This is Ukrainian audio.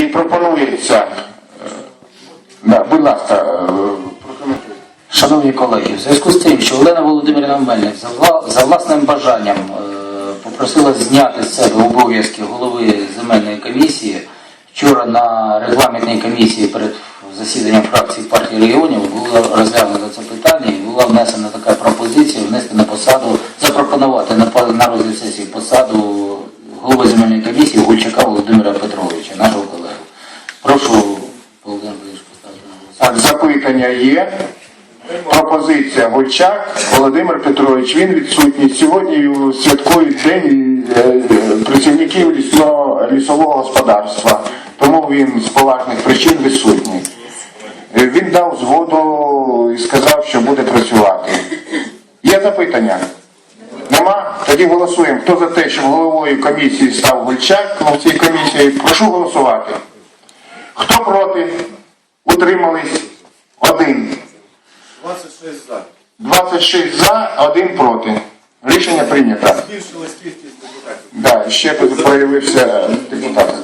І пропонується. е, Да, будь ласка, прокоментуйте. Шановні колеги, в зв'язку з тим, що Олена Володимирівна Мельник за, вла- за власним бажанням е, попросила зняти з себе обов'язки голови земельної комісії, вчора на регламентній комісії перед засіданням фракції партії регіонів було розглянуто це питання і була внесена така пропозиція внести на посаду, запропонувати на, по- на розгляд сесії посаду голови земельної комісії Гульчака Володимира Петровича, нашого колегу. Прошу, Володимир Борисович, поставити на запитання є. Пропозиція Гольчак Володимир Петрович. Він відсутній. Сьогодні святкують день е, працівників лісного, лісового господарства. Тому він з поважних причин відсутній. Е, Він дав згоду і сказав, що буде працювати. Є запитання? Нема? Тоді голосуємо. Хто за те, щоб головою комісії став Гульчак в цій комісії, прошу голосувати. Хто проти? Утримались? Один. 26 за. 26 за, один проти. Рішення прийнято. Збільшилась кількість депутатів. Да, ще появився депутат.